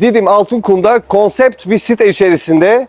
Didim Altınkum'da konsept bir site içerisinde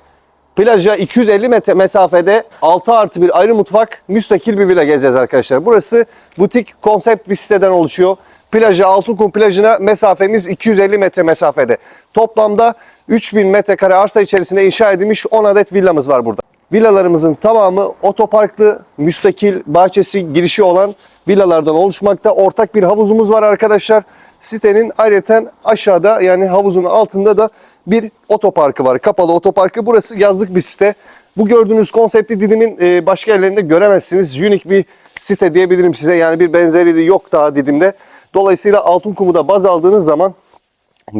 plaja 250 metre mesafede 6 artı bir ayrı mutfak müstakil bir villa gezeceğiz arkadaşlar. Burası butik konsept bir siteden oluşuyor. Plaja Altınkum plajına mesafemiz 250 metre mesafede. Toplamda 3000 metrekare arsa içerisinde inşa edilmiş 10 adet villamız var burada. Villalarımızın tamamı otoparklı, müstakil, bahçesi, girişi olan villalardan oluşmakta. Ortak bir havuzumuz var arkadaşlar. Sitenin ayrıca aşağıda yani havuzun altında da bir otoparkı var. Kapalı otoparkı. Burası yazlık bir site. Bu gördüğünüz konsepti Didim'in e, başka yerlerinde göremezsiniz. Unik bir site diyebilirim size. Yani bir benzeri yok daha Didim'de. Dolayısıyla Altınkum'u da baz aldığınız zaman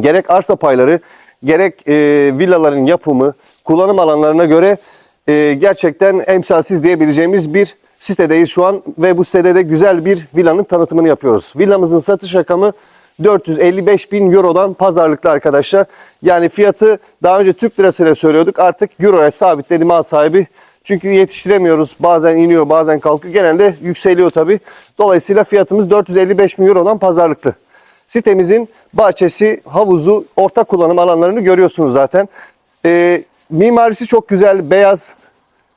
gerek arsa payları gerek e, villaların yapımı kullanım alanlarına göre e, gerçekten emsalsiz diyebileceğimiz bir sitedeyiz şu an ve bu sitede de güzel bir villanın tanıtımını yapıyoruz. Villamızın satış rakamı 455 bin Euro'dan pazarlıklı arkadaşlar. Yani fiyatı daha önce Türk lirasıyla söylüyorduk artık Euro'ya sabitledi mal sahibi. Çünkü yetiştiremiyoruz. Bazen iniyor bazen kalkıyor. Genelde yükseliyor tabii. Dolayısıyla fiyatımız 455 bin Euro'dan pazarlıklı. Sitemizin bahçesi, havuzu, ortak kullanım alanlarını görüyorsunuz zaten. Ee, mimarisi çok güzel, beyaz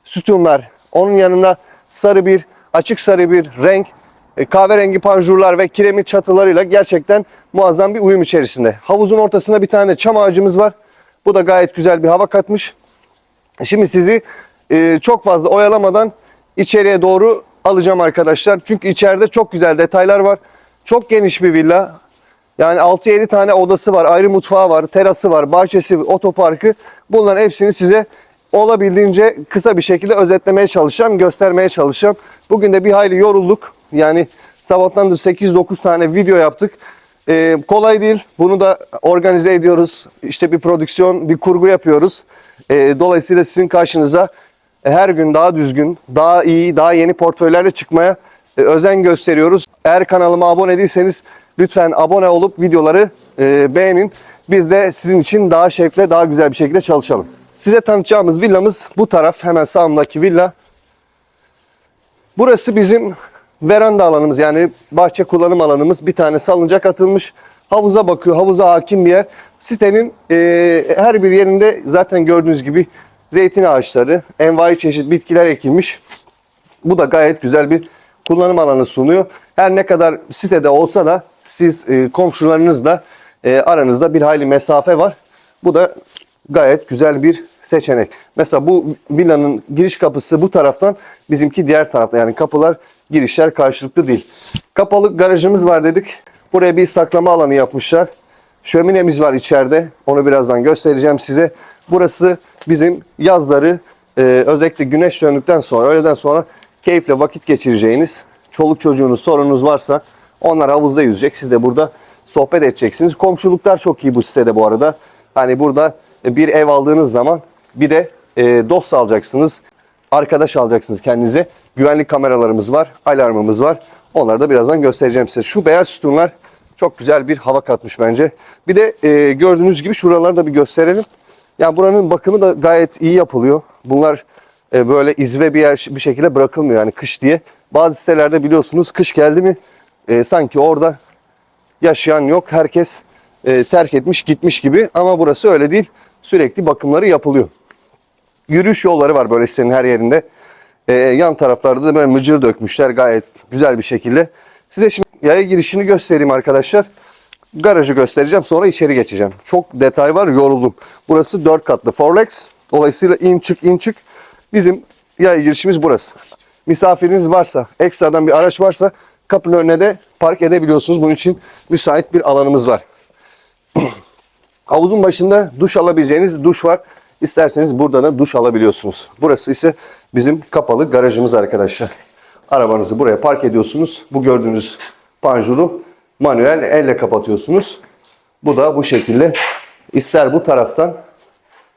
sütunlar. Onun yanına sarı bir, açık sarı bir renk, e, kahverengi panjurlar ve kiremit çatılarıyla gerçekten muazzam bir uyum içerisinde. Havuzun ortasında bir tane çam ağacımız var. Bu da gayet güzel bir hava katmış. Şimdi sizi e, çok fazla oyalamadan içeriye doğru alacağım arkadaşlar. Çünkü içeride çok güzel detaylar var. Çok geniş bir villa. Yani 6-7 tane odası var, ayrı mutfağı var, terası var, bahçesi, otoparkı. Bunların hepsini size olabildiğince kısa bir şekilde özetlemeye çalışacağım, göstermeye çalışacağım. Bugün de bir hayli yorulduk. Yani sabahtandır 8-9 tane video yaptık. Ee, kolay değil. Bunu da organize ediyoruz. İşte bir prodüksiyon, bir kurgu yapıyoruz. Ee, dolayısıyla sizin karşınıza her gün daha düzgün, daha iyi, daha yeni portföylerle çıkmaya e, özen gösteriyoruz. Eğer kanalıma abone değilseniz lütfen abone olup videoları e, beğenin. Biz de sizin için daha şevkle, daha güzel bir şekilde çalışalım. Size tanıtacağımız villamız bu taraf. Hemen sağımdaki villa. Burası bizim veranda alanımız yani bahçe kullanım alanımız. Bir tane salıncak atılmış. Havuza bakıyor. Havuza hakim bir yer. Sitenin e, her bir yerinde zaten gördüğünüz gibi zeytin ağaçları, envai çeşit bitkiler ekilmiş. Bu da gayet güzel bir kullanım alanı sunuyor. Her ne kadar sitede olsa da siz e, komşularınızla e, aranızda bir hayli mesafe var. Bu da gayet güzel bir seçenek. Mesela bu villanın giriş kapısı bu taraftan, bizimki diğer tarafta. Yani kapılar, girişler karşılıklı değil. Kapalı garajımız var dedik. Buraya bir saklama alanı yapmışlar. Şöminemiz var içeride. Onu birazdan göstereceğim size. Burası bizim yazları e, özellikle güneş döndükten sonra, öğleden sonra keyifle vakit geçireceğiniz, çoluk çocuğunuz, sorunuz varsa onlar havuzda yüzecek. Siz de burada sohbet edeceksiniz. Komşuluklar çok iyi bu sitede bu arada. Hani burada bir ev aldığınız zaman bir de e, dost alacaksınız. Arkadaş alacaksınız kendinize. Güvenlik kameralarımız var, alarmımız var. Onları da birazdan göstereceğim size. Şu beyaz sütunlar çok güzel bir hava katmış bence. Bir de e, gördüğünüz gibi şuraları da bir gösterelim. Yani buranın bakımı da gayet iyi yapılıyor. Bunlar e, böyle izbe bir yer bir şekilde bırakılmıyor yani kış diye. Bazı sitelerde biliyorsunuz kış geldi mi e, sanki orada yaşayan yok. Herkes e, terk etmiş gitmiş gibi ama burası öyle değil. Sürekli bakımları yapılıyor. Yürüyüş yolları var böyle sitenin her yerinde. E, yan taraflarda da böyle mıcır dökmüşler gayet güzel bir şekilde. Size şimdi yaya girişini göstereyim arkadaşlar. Garajı göstereceğim sonra içeri geçeceğim. Çok detay var yoruldum. Burası 4 katlı Forlex. Dolayısıyla in çık in çık. Bizim yaya girişimiz burası. Misafiriniz varsa, ekstradan bir araç varsa kapının önüne de park edebiliyorsunuz. Bunun için müsait bir alanımız var. Havuzun başında duş alabileceğiniz duş var. İsterseniz burada da duş alabiliyorsunuz. Burası ise bizim kapalı garajımız arkadaşlar. Arabanızı buraya park ediyorsunuz. Bu gördüğünüz panjuru manuel elle kapatıyorsunuz. Bu da bu şekilde ister bu taraftan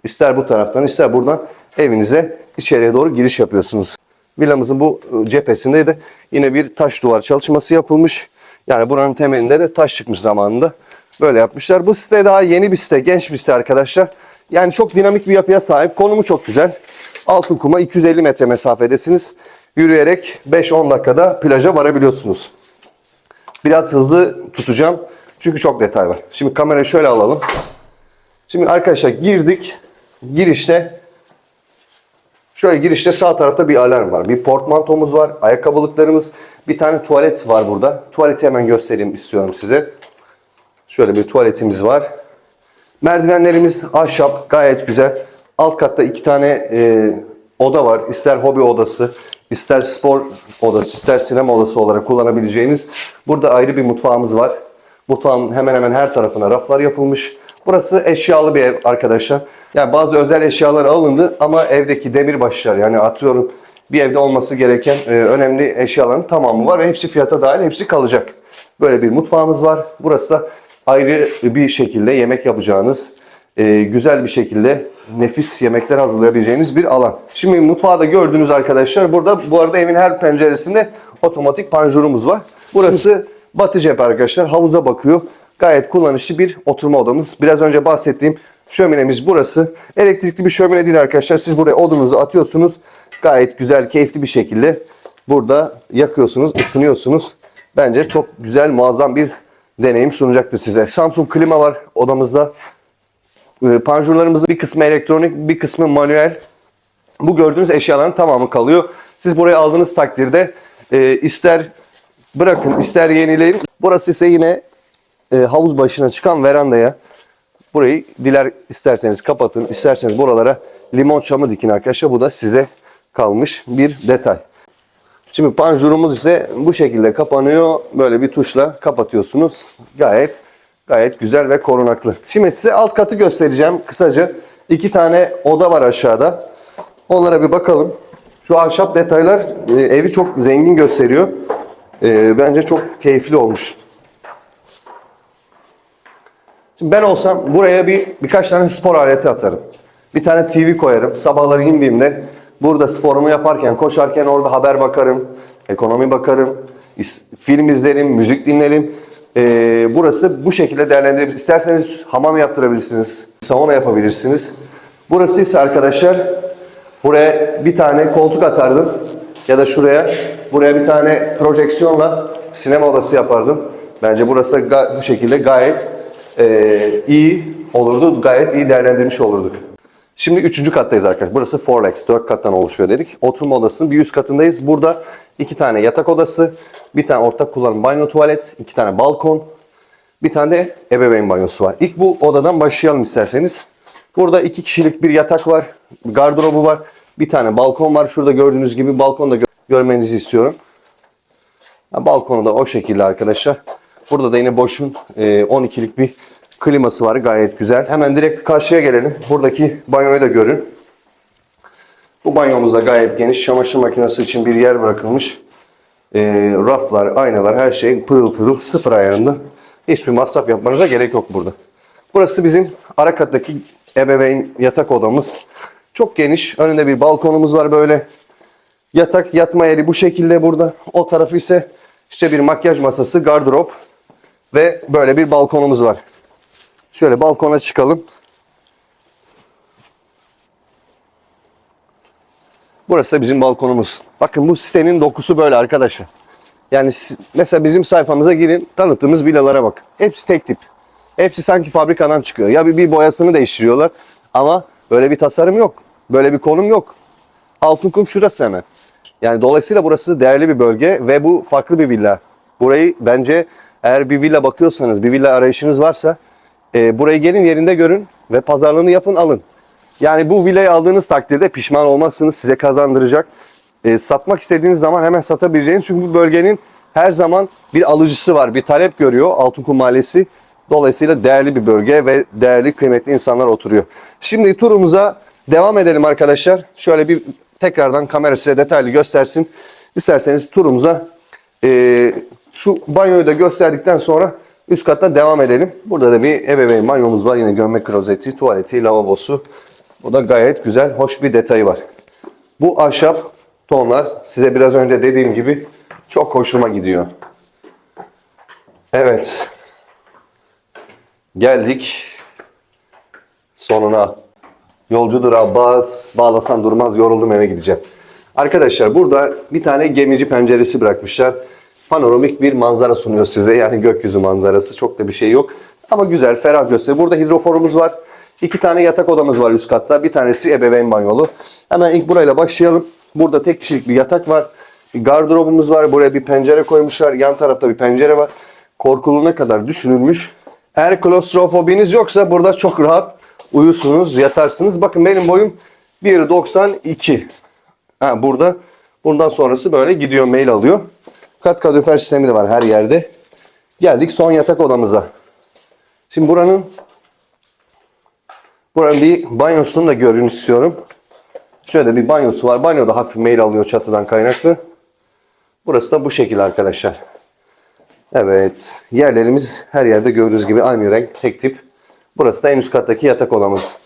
ister bu taraftan ister buradan evinize içeriye doğru giriş yapıyorsunuz. Villamızın bu e, cephesinde de yine bir taş duvar çalışması yapılmış. Yani buranın temelinde de taş çıkmış zamanında. Böyle yapmışlar. Bu site daha yeni bir site, genç bir site arkadaşlar. Yani çok dinamik bir yapıya sahip. Konumu çok güzel. Altın kuma 250 metre mesafedesiniz. Yürüyerek 5-10 dakikada plaja varabiliyorsunuz. Biraz hızlı tutacağım. Çünkü çok detay var. Şimdi kamerayı şöyle alalım. Şimdi arkadaşlar girdik. Girişte Şöyle girişte sağ tarafta bir alarm var. Bir portmantomuz var. Ayakkabılıklarımız. Bir tane tuvalet var burada. Tuvaleti hemen göstereyim istiyorum size. Şöyle bir tuvaletimiz var. Merdivenlerimiz ahşap. Gayet güzel. Alt katta iki tane e, oda var. İster hobi odası, ister spor odası, ister sinema odası olarak kullanabileceğiniz. Burada ayrı bir mutfağımız var. Mutfağın hemen hemen her tarafına raflar yapılmış. Burası eşyalı bir ev arkadaşlar. Yani bazı özel eşyalar alındı ama evdeki demirbaşlar yani atıyorum bir evde olması gereken e, önemli eşyaların tamamı var ve hepsi fiyata dahil hepsi kalacak. Böyle bir mutfağımız var. Burası da ayrı bir şekilde yemek yapacağınız, e, güzel bir şekilde nefis yemekler hazırlayabileceğiniz bir alan. Şimdi mutfağı da gördünüz arkadaşlar. Burada bu arada evin her penceresinde otomatik panjurumuz var. Burası batı cephe arkadaşlar. Havuza bakıyor. Gayet kullanışlı bir oturma odamız. Biraz önce bahsettiğim şöminemiz burası. Elektrikli bir şömine değil arkadaşlar. Siz buraya odunuzu atıyorsunuz. Gayet güzel, keyifli bir şekilde burada yakıyorsunuz, ısınıyorsunuz. Bence çok güzel, muazzam bir deneyim sunacaktır size. Samsung klima var odamızda. Ee, Panjurlarımızın bir kısmı elektronik, bir kısmı manuel. Bu gördüğünüz eşyaların tamamı kalıyor. Siz buraya aldığınız takdirde e, ister bırakın, ister yenileyin. Burası ise yine e, havuz başına çıkan verandaya. Burayı diler isterseniz kapatın, isterseniz buralara limon çamı dikin arkadaşlar. Bu da size kalmış bir detay. Şimdi panjurumuz ise bu şekilde kapanıyor. Böyle bir tuşla kapatıyorsunuz. Gayet gayet güzel ve korunaklı. Şimdi size alt katı göstereceğim kısaca. İki tane oda var aşağıda. Onlara bir bakalım. Şu ahşap detaylar e, evi çok zengin gösteriyor. E, bence çok keyifli olmuş. Şimdi ben olsam buraya bir birkaç tane spor aleti atarım. Bir tane TV koyarım. Sabahları indiğimde burada sporumu yaparken, koşarken orada haber bakarım, ekonomi bakarım, film izlerim, müzik dinlerim. Ee, burası bu şekilde değerlendirebilirsiniz. İsterseniz hamam yaptırabilirsiniz, sauna yapabilirsiniz. Burası ise arkadaşlar buraya bir tane koltuk atardım ya da şuraya buraya bir tane projeksiyonla sinema odası yapardım. Bence burası bu şekilde gayet e, iyi olurdu. Gayet iyi değerlendirmiş olurduk. Şimdi üçüncü kattayız arkadaşlar. Burası Forlex. Dört kattan oluşuyor dedik. Oturma odasının bir üst katındayız. Burada iki tane yatak odası, bir tane ortak kullanım banyo tuvalet, iki tane balkon, bir tane de ebeveyn banyosu var. İlk bu odadan başlayalım isterseniz. Burada iki kişilik bir yatak var, bir gardırobu var, bir tane balkon var. Şurada gördüğünüz gibi balkonda gö- görmenizi istiyorum. Balkonu da o şekilde arkadaşlar. Burada da yine e, 12'lik bir kliması var. Gayet güzel. Hemen direkt karşıya gelelim. Buradaki banyoyu da görün. Bu banyomuz da gayet geniş. Çamaşır makinesi için bir yer bırakılmış. E, raflar, aynalar her şey pırıl pırıl sıfır ayarında. Hiçbir masraf yapmanıza gerek yok burada. Burası bizim ara kattaki ebeveyn yatak odamız. Çok geniş. Önünde bir balkonumuz var böyle. Yatak yatma yeri bu şekilde burada. O tarafı ise işte bir makyaj masası, gardırop ve böyle bir balkonumuz var. Şöyle balkona çıkalım. Burası da bizim balkonumuz. Bakın bu sitenin dokusu böyle arkadaşlar. Yani mesela bizim sayfamıza girin, tanıttığımız villalara bak. Hepsi tek tip. Hepsi sanki fabrikadan çıkıyor. Ya bir, bir boyasını değiştiriyorlar ama böyle bir tasarım yok. Böyle bir konum yok. Altınkum şurası hemen. Yani dolayısıyla burası değerli bir bölge ve bu farklı bir villa. Burayı bence eğer bir villa bakıyorsanız, bir villa arayışınız varsa e, burayı gelin yerinde görün ve pazarlığını yapın alın. Yani bu villayı aldığınız takdirde pişman olmazsınız. Size kazandıracak. E, satmak istediğiniz zaman hemen satabileceğiniz. Çünkü bu bölgenin her zaman bir alıcısı var. Bir talep görüyor Altınkum Mahallesi. Dolayısıyla değerli bir bölge ve değerli kıymetli insanlar oturuyor. Şimdi turumuza devam edelim arkadaşlar. Şöyle bir tekrardan kamera size detaylı göstersin. İsterseniz turumuza e, şu banyoyu da gösterdikten sonra üst katta devam edelim. Burada da bir ebeveyn banyomuz var. Yine gömme klozeti, tuvaleti, lavabosu. Bu da gayet güzel, hoş bir detayı var. Bu ahşap tonlar size biraz önce dediğim gibi çok hoşuma gidiyor. Evet. Geldik sonuna. Yolcudur Abbas, bağlasan durmaz, yoruldum eve gideceğim. Arkadaşlar burada bir tane gemici penceresi bırakmışlar. Panoramik bir manzara sunuyor size. Yani gökyüzü manzarası. Çok da bir şey yok. Ama güzel, ferah gösteriyor. Burada hidroforumuz var. İki tane yatak odamız var üst katta. Bir tanesi ebeveyn banyolu. Hemen ilk burayla başlayalım. Burada tek kişilik bir yatak var. Bir gardırobumuz var. Buraya bir pencere koymuşlar. Yan tarafta bir pencere var. Korkuluğuna kadar düşünülmüş. Eğer klostrofobiniz yoksa burada çok rahat uyursunuz, yatarsınız. Bakın benim boyum 1.92. Ha, burada bundan sonrası böyle gidiyor, mail alıyor. Kat kalorifer sistemi de var her yerde. Geldik son yatak odamıza. Şimdi buranın buranın bir banyosunu da görün istiyorum. Şöyle bir banyosu var. Banyoda hafif mail alıyor çatıdan kaynaklı. Burası da bu şekilde arkadaşlar. Evet. Yerlerimiz her yerde gördüğünüz gibi aynı renk, tek tip. Burası da en üst kattaki yatak odamız.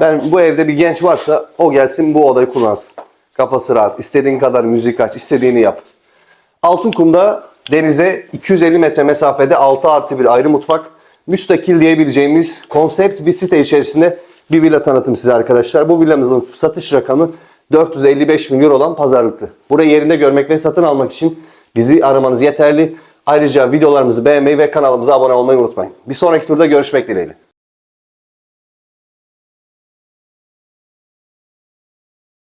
Ben bu evde bir genç varsa o gelsin bu odayı kullansın. Kafası rahat. İstediğin kadar müzik aç, istediğini yap. Altınkum'da denize 250 metre mesafede 6 artı bir ayrı mutfak, müstakil diyebileceğimiz konsept bir site içerisinde bir villa tanıtım size arkadaşlar. Bu villamızın satış rakamı 455 milyon olan pazarlıklı. Burayı yerinde görmek ve satın almak için bizi aramanız yeterli. Ayrıca videolarımızı beğenmeyi ve kanalımıza abone olmayı unutmayın. Bir sonraki turda görüşmek dileğiyle.